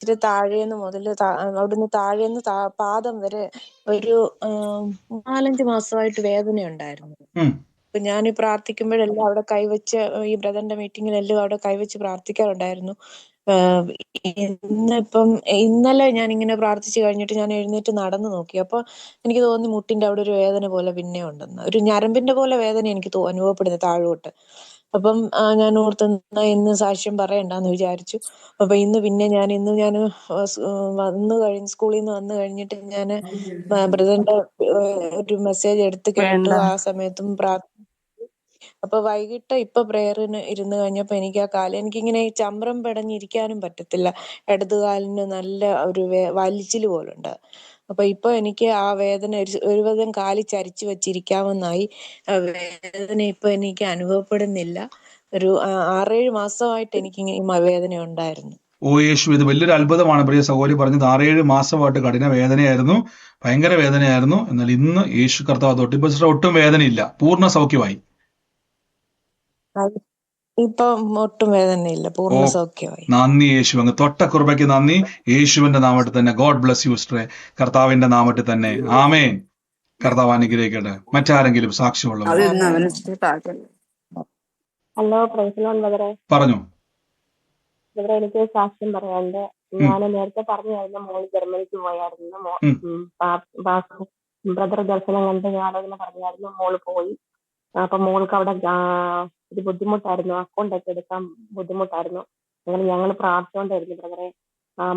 ഇച്ചിരി താഴേന്ന് മുതൽ അവിടുന്ന് താഴേന്ന് പാദം വരെ ഒരു നാലഞ്ച് മാസമായിട്ട് വേദന ഉണ്ടായിരുന്നു അപ്പൊ ഞാൻ ഈ പ്രാർത്ഥിക്കുമ്പോഴെല്ലാം അവിടെ കൈവച്ച് ഈ ബ്രദറിന്റെ മീറ്റിങ്ങിലെല്ലാം അവിടെ കൈവച്ച് പ്രാർത്ഥിക്കാറുണ്ടായിരുന്നു. ഇന്നിപ്പം ഇന്നലെ ഞാൻ ഇങ്ങനെ പ്രാർത്ഥിച്ചു കഴിഞ്ഞിട്ട് ഞാൻ എഴുന്നേറ്റ് നടന്നു നോക്കി. അപ്പൊ എനിക്ക് തോന്നി മുട്ടിന്റെ അവിടെ ഒരു വേദന പോലെ പിന്നെ ഉണ്ടെന്ന്. ഒരു ഞരമ്പിന്റെ പോലെ വേദന എനിക്ക് അനുഭവപ്പെടുന്നത് താഴോട്ട്. അപ്പം ഞാൻ ഓർത്ത് ഇന്ന് സാക്ഷ്യം പറയണ്ടെന്ന് വിചാരിച്ചു. അപ്പൊ ഇന്ന് പിന്നെ ഞാൻ ഇന്ന് ഞാൻ വന്നു കഴിഞ്ഞ് സ്കൂളിൽ നിന്ന് വന്നു കഴിഞ്ഞിട്ട് ഞാൻ ബ്രദറിന്റെ ഒരു മെസ്സേജ് എടുത്ത് കേട്ടു. ആ സമയത്തും അപ്പൊ വൈകിട്ട് ഇപ്പൊ പ്രേയറിന് ഇരുന്ന് കഴിഞ്ഞപ്പോ എനിക്ക് ആ കാലം എനിക്കിങ്ങനെ ചമ്രം പെടഞ്ഞിരിക്കാനും പറ്റത്തില്ല. ഇടതുകാലിന് നല്ല ഒരു വലിച്ചിൽ വലിച്ചിൽ പോലുണ്ട്. അപ്പൊ ഇപ്പൊ എനിക്ക് ആ വേദന ഒരു ഒരുവിധം കാലി ചരിച്ചു വെച്ചിരിക്കാവുന്നായി. വേദന ഇപ്പൊ എനിക്ക് അനുഭവപ്പെടുന്നില്ല. ഒരു ആറേഴ് മാസമായിട്ട് എനിക്ക് ഈ വേദന ഉണ്ടായിരുന്നു. ഓ യേശു ഇത് വലിയൊരു അത്ഭുതമാണ് പ്രിയ സഹോദരി പറഞ്ഞത് ആറേഴ് മാസമായിട്ട് കഠിന വേദനയായിരുന്നു ഭയങ്കര വേദനയായിരുന്നു എന്നാൽ ഇന്ന് യേശു കർത്താവ് തൊട്ടിപ്പോ ഒട്ടും വേദനയില്ല പൂർണ സൗഖ്യമായി ഇപ്പൊ ഒട്ടും വേദനയില്ല. പൂർണ സൗഖ്യമായി. നന്ദി യേശു അങ്ങ് തൊട്ട കുർബയ്ക്ക് നന്ദി. യേശുവിന്റെ നാമത്തിൽ തന്നെ ഗോഡ് ബ്ലസ് യു സ്ട്രേ കർത്താവിന്റെ നാമത്തിൽ തന്നെ. ആമേൻ. കർത്താവ് അനുഗ്രഹിക്കട്ടെ. മറ്റാരെങ്കിലും സാക്ഷ്യമുള്ള പറഞ്ഞു. എനിക്ക് സാക്ഷ്യം പറയാനുണ്ട്. ഞാൻ നേരത്തെ പറഞ്ഞായിരുന്നു മോൾ ജർമ്മനിക്ക് പോയായിരുന്നു. ബ്രദർ ദർശനം കണ്ട് ഞാനതിനെ പറഞ്ഞായിരുന്നു മോൾ പോയി. അപ്പൊ മോൾക്ക് അവിടെ ഒരു ബുദ്ധിമുട്ടായിരുന്നു. അക്കൗണ്ട് ഒക്കെ എടുക്കാൻ ബുദ്ധിമുട്ടായിരുന്നു. അങ്ങനെ ഞങ്ങൾ പ്രാർത്ഥിച്ചുകൊണ്ടായിരുന്നു ബ്രദറെ.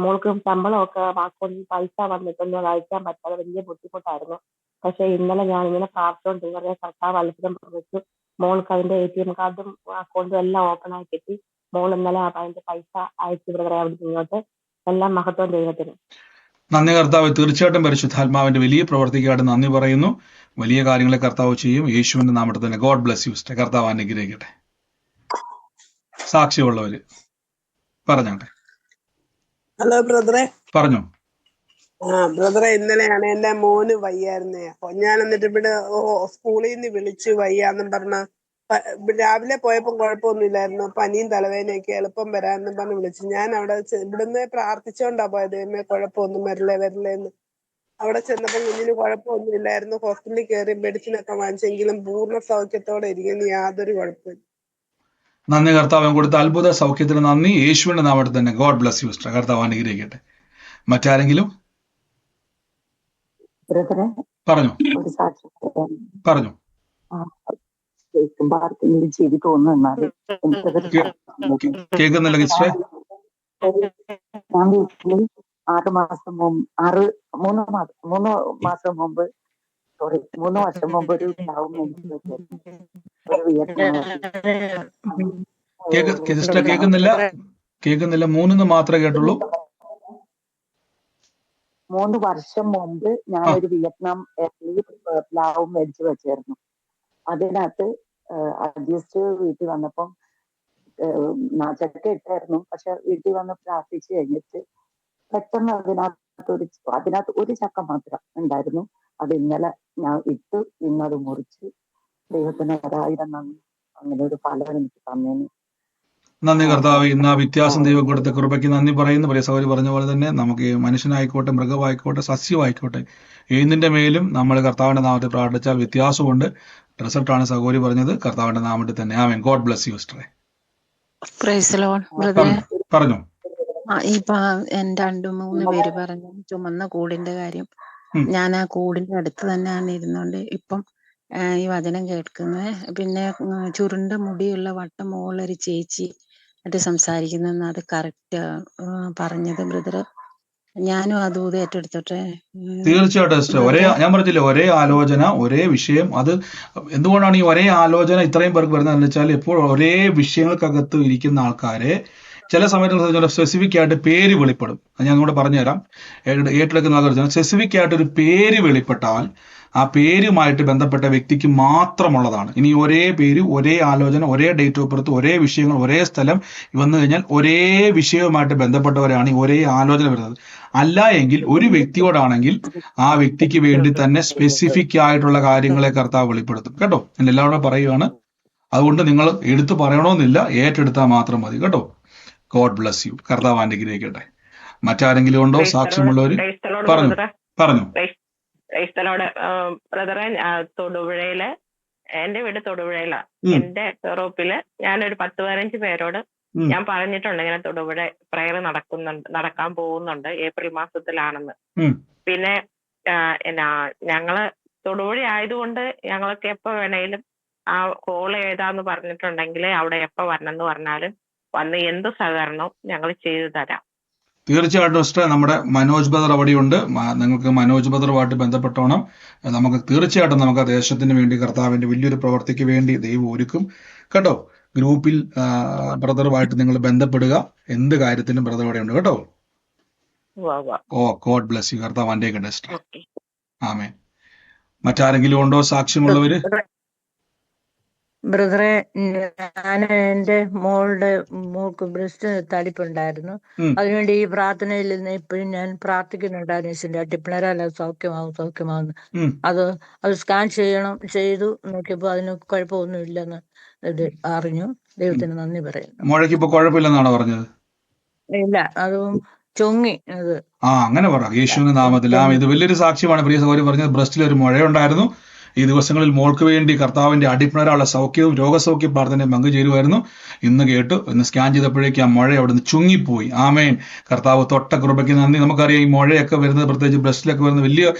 മോൾക്ക് ശമ്പളമൊക്കെ അക്കൗണ്ടിൽ പൈസ വന്നിട്ടൊന്നും അയക്കാൻ പറ്റാതെ വലിയ ബുദ്ധിമുട്ടായിരുന്നു. പക്ഷെ ഇന്നലെ ഞാൻ ഇങ്ങനെ പ്രാർത്ഥിച്ചുകൊണ്ടിരുന്നത് കർത്താവ് അത്ഭുതം പ്രവർത്തിച്ചു മോൾക്ക് അതിന്റെ എ ടി എം കാർഡും അക്കൗണ്ടും എല്ലാം ഓപ്പൺ ആയി കിട്ടി. മോൾ ഇന്നലെ അതിന്റെ പൈസ അയച്ചു ബ്രദറെ അവിടെ ഇങ്ങോട്ട്. എല്ലാം മഹത്വം ദൈവത്തിന്. നന്ദി കർത്താവ് തീർച്ചയായിട്ടും പരിശുദ്ധാത്മാവിന്റെ വലിയ പ്രവർത്തിക്കായിട്ട് നന്ദി പറയുന്നു. വലിയ കാര്യങ്ങളെ കർത്താവ് ചെയ്യും. യേശുവിന്റെ നാമത്തിൽ തന്നെ ഗോഡ് ബ്ലസ് യു സ്റ്റേ കർത്താവ് അനുഗ്രഹിക്കട്ടെ. സാക്ഷിയുള്ളവര് പറഞ്ഞോട്ടെ. ഹലോ ബ്രദറെ പറഞ്ഞു. ആ ബ്രദറെ ഇന്നലെയാണ് എന്റെ മോന് വയ്യായിരുന്നേ. അപ്പൊ ഞാൻ എന്നിട്ട് ഇവിടെ സ്കൂളിൽ നിന്ന് വിളിച്ചു വയ്യാന്നും പറഞ്ഞ രാവിലെ പോയപ്പോൾ കുഴപ്പമൊന്നുമില്ലായിരുന്നു. പനിയും തലവേദനയൊക്കെ എളുപ്പം വരാമെന്നും പറഞ്ഞ് വിളിച്ചു. ഞാൻ അവിടെ ഇവിടുന്ന് പ്രാർത്ഥിച്ചോണ്ടാ പോയത്. എമ്മേ കുഴപ്പമൊന്നും വരില്ലേ വരില്ലേ എന്ന് അവിടെ ചെന്നപ്പോൾ കുഞ്ഞിന് കുഴപ്പമൊന്നുമില്ലായിരുന്നു. ഹോസ്പിറ്റലിൽ കയറി മെഡിസിൻ ഒക്കെ വാങ്ങിച്ചെങ്കിലും പൂർണ സൗഖ്യത്തോടെ ഇരിക്കുന്നു. യാതൊരു കുഴപ്പമില്ല. നന്ദി കർത്താവ്. കൊടുത്ത അത്ഭുത സൗഖ്യത്തിന് നന്ദി. യേശുവിന്റെ നാമത്തിൽ തന്നെ. ഗോഡ് ബ്ലസ് യു സിസ്റ്റർ കർത്താവ് അനുഗ്രഹിക്കട്ടെ. മറ്റാരെങ്കിലും? പറഞ്ഞു. പറഞ്ഞു. കേൾക്കുമ്പോ ആർക്കെങ്കിലും കേ- സാക്ഷ്യം കേ- കേൾക്കുന്നില്ല ഞാൻ വീട്ടിൽ ആറ് മാസം മുമ്പ് ആറ് മൂന്ന് മാസം മൂന്ന് മാസം മുമ്പ് സോറി മൂന്ന് വർഷം മുമ്പ് ഒരു ഉണ്ടാവും കേൾക്കുന്നില്ല? കേൾക്കുന്നില്ല. മൂന്നിന്ന് മാത്രമേ കേട്ടുള്ളൂ. മൂന്ന് വർഷം മുമ്പ് ഞാൻ ഒരു വിയറ്റ്നാം എയർലി പ്ലാവും മേടിച്ചു വെച്ചായിരുന്നു. അതിനകത്ത് അഡ്ജസ്റ്റ് വീട്ടിൽ വന്നപ്പം നാച്ചൊക്കെ ഇട്ടായിരുന്നു. പക്ഷെ വീട്ടിൽ വന്ന് പ്രാർത്ഥിച്ചു കഴിഞ്ഞിട്ട് പെട്ടെന്ന് അതിനകത്ത് ഒരു അതിനകത്ത് ഒരു ചക്ക മാത്രം ഉണ്ടായിരുന്നു. അത് ഇന്നലെ ഞാൻ ഇട്ട് ഇന്നത് മുറിച്ച് ദൈവത്തിന് ഒരായിരം നന്ദി. അങ്ങനെ ഒരു ഫലം എനിക്ക് തന്നേന്. നന്ദി കർത്താവ്. ഇന്ന് ആ വ്യത്യാസം ദൈവം കൊടുത്ത കൃപയ്ക്ക് നന്ദി പറയുന്നു. പ്രിയ സഹോദരി പറഞ്ഞ പോലെ തന്നെ നമുക്ക് മനുഷ്യനായിക്കോട്ടെ മൃഗമായിക്കോട്ടെ സസ്യമായിക്കോട്ടെ ഏതിന്റെ മേലും നമ്മൾ കർത്താവിന്റെ നാമത്തിൽ പ്രാർത്ഥിച്ചാൽ വ്യത്യാസമുണ്ട്. റിസൾട്ടാണ് സഹോരി പറഞ്ഞത്. കർത്താവിന്റെ നാമത്തിൽ തന്നെ. ആമേൻ. ഗോഡ് ബ്ലസ് യു ആ, പറഞ്ഞു. ഇപ്പൊ രണ്ടു മൂന്ന് പേര് പറഞ്ഞു. ചുമന്ന കൂടിന്റെ കാര്യം. ഞാൻ ആ കൂടിന്റെ അടുത്ത് തന്നെയാണ് ഇരുന്നോണ്ട് ഇപ്പം ഈ വചനം കേൾക്കുന്നത് പിന്നെ ചുരുണ്ട മുടിയുള്ള വട്ടം ഒരു ചേച്ചി ആയിട്ട് സംസാരിക്കുന്ന അത് കറക്റ്റ് പറഞ്ഞത് ബ്രദർ ഞാനും അത് ദൂത് ഏറ്റെടുത്തോട്ടെ തീർച്ചയായിട്ടും ഒരേ ഞാൻ പറഞ്ഞില്ലേ ഒരേ ആലോചന ഒരേ വിഷയം. അത് എന്തുകൊണ്ടാണ് ഈ ഒരേ ആലോചന ഇത്രയും പേർക്ക് വരുന്നതെന്ന് വെച്ചാൽ ഇപ്പോൾ ഒരേ വിഷയങ്ങൾക്കകത്ത് ഇരിക്കുന്ന ആൾക്കാരെ ചില സമയത്ത് സ്പെസിഫിക് ആയിട്ട് പേര് വെളിപ്പെടും. ഞാൻ കൂടെ പറഞ്ഞുതരാം. ഏറ്റെടുക്കുന്ന സ്പെസിഫിക് ആയിട്ട് ഒരു പേര് വെളിപ്പെട്ടാൽ ആ പേരുമായിട്ട് ബന്ധപ്പെട്ട വ്യക്തിക്ക് മാത്രമുള്ളതാണ്. ഇനി ഒരേ പേര് ഒരേ ആലോചന ഒരേ ഡേറ്റ് ഓഫ് ബർത്ത് ഒരേ വിഷയങ്ങൾ ഒരേ സ്ഥലം വന്നു കഴിഞ്ഞാൽ ഒരേ വിഷയവുമായിട്ട് ബന്ധപ്പെട്ടവരാണ് ഈ ഒരേ ആലോചന വരുന്നത്. അല്ല എങ്കിൽ ഒരു വ്യക്തിയോടാണെങ്കിൽ ആ വ്യക്തിക്ക് വേണ്ടി തന്നെ സ്പെസിഫിക് ആയിട്ടുള്ള കാര്യങ്ങളെ കർത്താവ് വെളിപ്പെടുത്തും. കേട്ടോ? ഞാൻ എല്ലാവരോടും പറയുകയാണ് അതുകൊണ്ട് നിങ്ങൾ എടുത്തു പറയണമെന്നില്ല. ഏറ്റെടുത്താൽ മാത്രം മതി. കേട്ടോ? ഗോഡ് ബ്ലസ് യു കർത്താവ് അനുഗ്രഹിക്കട്ടെ. മറ്റാരെങ്കിലും ഉണ്ടോ? സാക്ഷ്യമുള്ളവര്? പറഞ്ഞു. പറഞ്ഞു. ക്രൈസ്തലോട് ബ്രദറെ തൊടുപുഴയിൽ എന്റെ വീട് തൊടുപുഴയിലാ. എന്റെ ഷോറൂപ്പിൽ ഞാനൊരു പത്ത് പതിനഞ്ച് പേരോട് ഞാൻ പറഞ്ഞിട്ടുണ്ട് ഇങ്ങനെ തൊടുപുഴ പ്രയർ നടക്കുന്നുണ്ട് നടക്കാൻ പോകുന്നുണ്ട് ഏപ്രിൽ മാസത്തിലാണെന്ന്. പിന്നെ എന്നാ ഞങ്ങൾ തൊടുപുഴ ആയതുകൊണ്ട് ഞങ്ങൾക്ക് എപ്പോ വേണേലും ആ കോൾ ഏതാന്ന് പറഞ്ഞിട്ടുണ്ടെങ്കിൽ അവിടെ എപ്പോ വരണം എന്ന് പറഞ്ഞാലും വന്ന് എന്ത് സഹകരണവും ഞങ്ങൾ ചെയ്തു തരാം. തീർച്ചയായിട്ടും സിസ്റ്റർ നമ്മുടെ മനോജ് ബദർ അവിടെയുണ്ട്. നിങ്ങൾക്ക് മനോജ് ബദറുമായിട്ട് ബന്ധപ്പെട്ടോണം. നമുക്ക് തീർച്ചയായിട്ടും നമുക്ക് ആ ദേശത്തിന് വേണ്ടി കർത്താവിന്റെ വലിയൊരു പ്രവർത്തിക്ക് വേണ്ടി ദൈവം ഒരുക്കും. കേട്ടോ? ഗ്രൂപ്പിൽ ബ്രദറുമായിട്ട് നിങ്ങൾ ബന്ധപ്പെടുക. എന്ത് കാര്യത്തിനും ബ്രദർ അവിടെ ഉണ്ട്. കേട്ടോ. Oh God bless you. കർത്താവ് ആമേ മറ്റാരെങ്കിലും ഉണ്ടോ സാക്ഷ്യമുള്ളവര്? ബ്രദറെ ഞാൻ എന്റെ മോളുടെ മോൾക്ക് ബ്രസ്റ്റ് തടിപ്പുണ്ടായിരുന്നു. അതിനുവേണ്ടി ഈ പ്രാർത്ഥനയിൽ നിന്ന് ഇപ്പോഴും ഞാൻ പ്രാർത്ഥിക്കുന്നുണ്ടായിരുന്നു യേശുവിന്റെ ടിപ്ലരാല സൗഖ്യമാവും സൗഖ്യമാവും. അത് അത് സ്കാൻ ചെയ്യണം ചെയ്തു. നോക്കിയപ്പോ അതിന് കുഴപ്പമൊന്നും ഇല്ലെന്ന് ഇത് അറിഞ്ഞു. ദൈവത്തിന് നന്ദി പറയുന്നു. മുഴയ്ക്ക് ഇപ്പൊ കുഴപ്പമില്ലെന്നാണോ പറഞ്ഞത്? ഇല്ല അതും ചൊങ്ങി അത്. ആ അങ്ങനെ പറ. യേശുവിന്റെ നാമത്തിൽ. ആ ഇത് വലിയൊരു സാക്ഷ്യമാണ്. പ്രിയ സഹോദരി പറഞ്ഞത് ബ്രസ്റ്റിൽ ഒരു മുഴയുണ്ടായിരുന്നു. ഈ ദിവസങ്ങളിൽ മോൾക്ക് വേണ്ടി കർത്താവിന്റെ അടിപ്പിണരാനുള്ള സൗഖ്യവും രോഗസൗഖ്യ പ്രാർത്ഥനയും പങ്കുചേരുമായിരുന്നു. ഇന്ന് കേട്ടു. ഇന്ന് സ്കാൻ ചെയ്തപ്പോഴേക്ക് ആ മഴ അവിടുന്ന് ചുങ്ങിപ്പോയി. ആമേൻ. കർത്താവ് തൊട്ട കൃപയ്ക്ക് നന്ദി. നമുക്കറിയാം ഈ മഴയൊക്കെ വരുന്നത് പ്രത്യേകിച്ച് ബ്രസ്റ്റിലൊക്കെ വരുന്ന വലിയ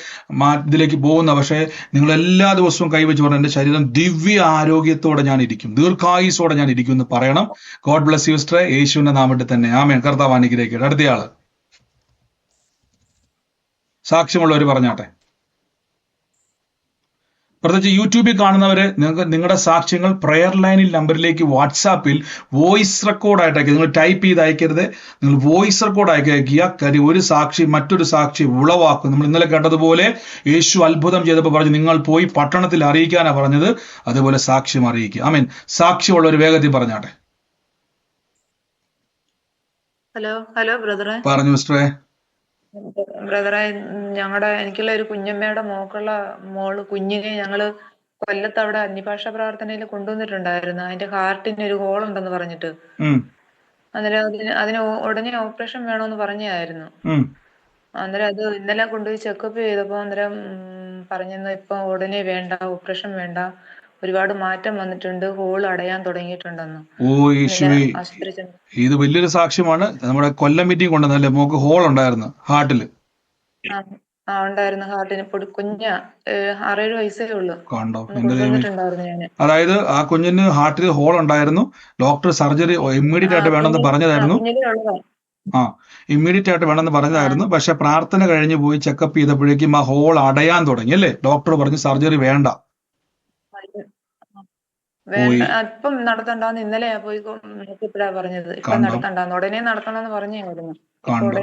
ഇതിലേക്ക് പോകുന്ന പക്ഷേ നിങ്ങൾ എല്ലാ ദിവസവും കൈവച്ച് പറഞ്ഞു എന്റെ ശരീരം ദിവ്യ ആരോഗ്യത്തോടെ ഞാൻ ഇരിക്കും. ദീർഘായുസോടെ ഞാൻ ഇരിക്കും എന്ന് പറയണം. ഗോഡ് ബ്ലസ് യു സ്ട്രേ യേശുവിന്റെ നാമത്തിൽ തന്നെ. ആമേൻ. കർത്താവ് അനുഗ്രഹിക്കട്ടെ. അടുത്തയാൾ. സാക്ഷ്യമുള്ളവർ പറഞ്ഞാട്ടെ. പ്രത്യേകിച്ച് യൂട്യൂബിൽ കാണുന്നവര് നിങ്ങൾക്ക് നിങ്ങളുടെ സാക്ഷ്യങ്ങൾ പ്രെയർ ലൈനിൽ നമ്പറിലേക്ക് വാട്സാപ്പിൽ വോയിസ് റെക്കോർഡ് ആയിട്ട് അയക്കുക നിങ്ങൾ ടൈപ്പ് ചെയ്ത് അയക്കരുത്. നിങ്ങൾ വോയിസ് റെക്കോർഡ് അയക്കുക കാര്യം ഒരു സാക്ഷി മറ്റൊരു സാക്ഷി ഉളവാക്കും. നമ്മൾ ഇന്നലെ കണ്ടതുപോലെ യേശു അത്ഭുതം ചെയ്തപ്പോൾ പറഞ്ഞു നിങ്ങൾ പോയി പട്ടണത്തിൽ അറിയിക്കാനാണ് പറഞ്ഞത്. അതുപോലെ സാക്ഷ്യം അറിയിക്കുക. ഐ മീൻ സാക്ഷ്യമുള്ള ഒരു വേഗത്തിൽ പറഞ്ഞാട്ടെ. ഹലോ ഹലോ ബ്രദറെ പറഞ്ഞു മിസ്റ്ററെ ബ്രദറെ ഞങ്ങളുടെ എനിക്കുള്ള ഒരു കുഞ്ഞമ്മയുടെ മോക്കുള്ള മോൾ കുഞ്ഞിനെ ഞങ്ങൾ കൊല്ലത്ത് അവിടെ അന്യഭാഷ പ്രാർത്ഥനയിൽ കൊണ്ടുവന്നിട്ടുണ്ടായിരുന്നു. അതിന്റെ ഹാർട്ടിന് ഒരു ഹോൾ ഉണ്ടെന്ന് പറഞ്ഞിട്ട് അന്നേരം അതിന് അതിന് ഉടനെ ഓപ്പറേഷൻ വേണമെന്ന് പറഞ്ഞായിരുന്നു. അന്നേരം അത് ഇന്നലെ കൊണ്ടുപോയി ചെക്കപ്പ് ചെയ്തപ്പോ അന്നേരം പറഞ്ഞു പറഞ്ഞെന്ന് ഇപ്പൊ ഉടനെ വേണ്ട ഓപ്പറേഷൻ വേണ്ട. ഒരുപാട് മാറ്റം വന്നിട്ടുണ്ട്. ഹോൾ അടയാൻ തുടങ്ങിയിട്ടുണ്ടെന്ന്. ഓ യേശുവേ ഇത് വലിയൊരു സാക്ഷ്യമാണ്. നമ്മുടെ കൊല്ലം മീറ്റിംഗ് കൊണ്ടുവന്നല്ലേ മോക്ക് ഹോൾ ഉണ്ടായിരുന്നു ഹാർട്ടിൽ ആ ഉണ്ടായിരുന്നു ഹാർട്ടിന് പൊടി കുഞ്ഞ ആറേഴ് വയസ്സേ ഉള്ളൂ. കണ്ടോ? അതായത് ആ കുഞ്ഞിന് ഹാർട്ടിൽ ഹോൾ ഉണ്ടായിരുന്നു. ഡോക്ടർ സർജറി ഇമ്മീഡിയറ്റ് ആയിട്ട് വേണമെന്ന് പറഞ്ഞതായിരുന്നു. ആ ഇമ്മീഡിയറ്റ് ആയിട്ട് വേണമെന്ന് പറഞ്ഞതായിരുന്നു. പക്ഷെ പ്രാർത്ഥന കഴിഞ്ഞ് പോയി ചെക്കപ്പ് ചെയ്തപ്പോഴേക്കും ആ ഹോൾ അടയാൻ തുടങ്ങി അല്ലേ? ഡോക്ടർ പറഞ്ഞു സർജറി വേണ്ട. വേണ്ട. ഇപ്പം നടത്തണ്ടാന്ന് ഇന്നലെയാ പോയി നോക്കിയപ്പോഴാ പറഞ്ഞത്. ഇപ്പം? നടത്തണ്ടാന്ന്. ഉടനെ നടത്തണമെന്ന് പറഞ്ഞായിരുന്നു ഉടനെ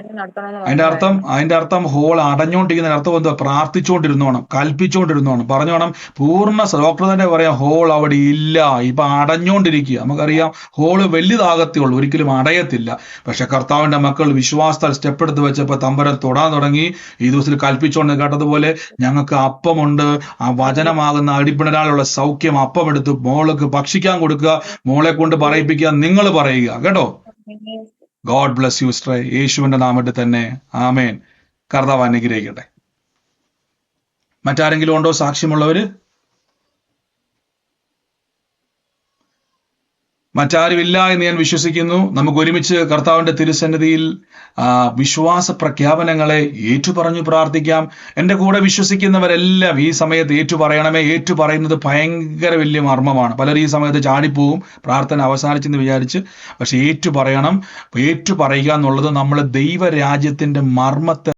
അതിന്റെ അർത്ഥം അതിന്റെ അർത്ഥം ഹോൾ അടഞ്ഞോണ്ടിരിക്കുന്ന അർത്ഥം എന്താ പ്രാർത്ഥിച്ചുകൊണ്ടിരുന്നോണം കൽപ്പിച്ചുകൊണ്ടിരുന്നോണം പറഞ്ഞോണം പൂർണ ഡോക്ടർ തന്നെ പറയാം ഹോൾ അവിടെ ഇല്ല. ഇപ്പൊ അടഞ്ഞുകൊണ്ടിരിക്കുക. നമുക്കറിയാം ഹോൾ വലിയതാകത്തേ ഉള്ളൂ ഒരിക്കലും അടയത്തില്ല. പക്ഷെ കർത്താവിന്റെ മക്കൾ വിശ്വാസത്താൽ സ്റ്റെപ്പ് എടുത്ത് വെച്ചപ്പോൾ തമ്പരം തൊടാൻ തുടങ്ങി. ഈ ദിവസത്തിൽ കൽപ്പിച്ചുകൊണ്ട് കേട്ടതുപോലെ ഞങ്ങൾക്ക് അപ്പമുണ്ട്. ആ വചനമാകുന്ന അടിപ്പിണരാളുള്ള സൗഖ്യം അപ്പം എടുത്ത് മോൾക്ക് ഭക്ഷിക്കാൻ കൊടുക്കുക മോളെ കൊണ്ട് പറയിപ്പിക്കുക നിങ്ങൾ പറയുക. കേട്ടോ? ഗോഡ് ബ്ലസ് യു സ്ട്രേ യേശുവിന്റെ നാമത്തിൽ തന്നെ. ആമേൻ. കർത്താവ് അനുഗ്രഹിക്കട്ടെ. മറ്റാരെങ്കിലും ഉണ്ടോ സാക്ഷ്യമുള്ളവര്? മറ്റാരുമില്ല എന്ന് ഞാൻ വിശ്വസിക്കുന്നു. നമുക്ക് ഒരുമിച്ച് കർത്താവിന്റെ തിരുസന്നിധിയിൽ വിശ്വാസ പ്രഖ്യാപനങ്ങളെ ഏറ്റുപറഞ്ഞു പ്രാർത്ഥിക്കാം. എന്റെ കൂടെ വിശ്വസിക്കുന്നവരെല്ലാം ഈ സമയത്ത് ഏറ്റുപറയണമേ. ഏറ്റുപറയുന്നത് ഭയങ്കര വലിയ മർമ്മമാണ്. പലരും ഈ സമയത്ത് ചാടിപ്പോവും. പ്രാർത്ഥന അവസാനിച്ചെന്ന് വിചാരിച്ച് പക്ഷെ ഏറ്റുപറയണം. ഏറ്റുപറയുക എന്നുള്ളത് നമ്മൾ ദൈവരാജ്യത്തിന്റെ മർമ്മത്തെ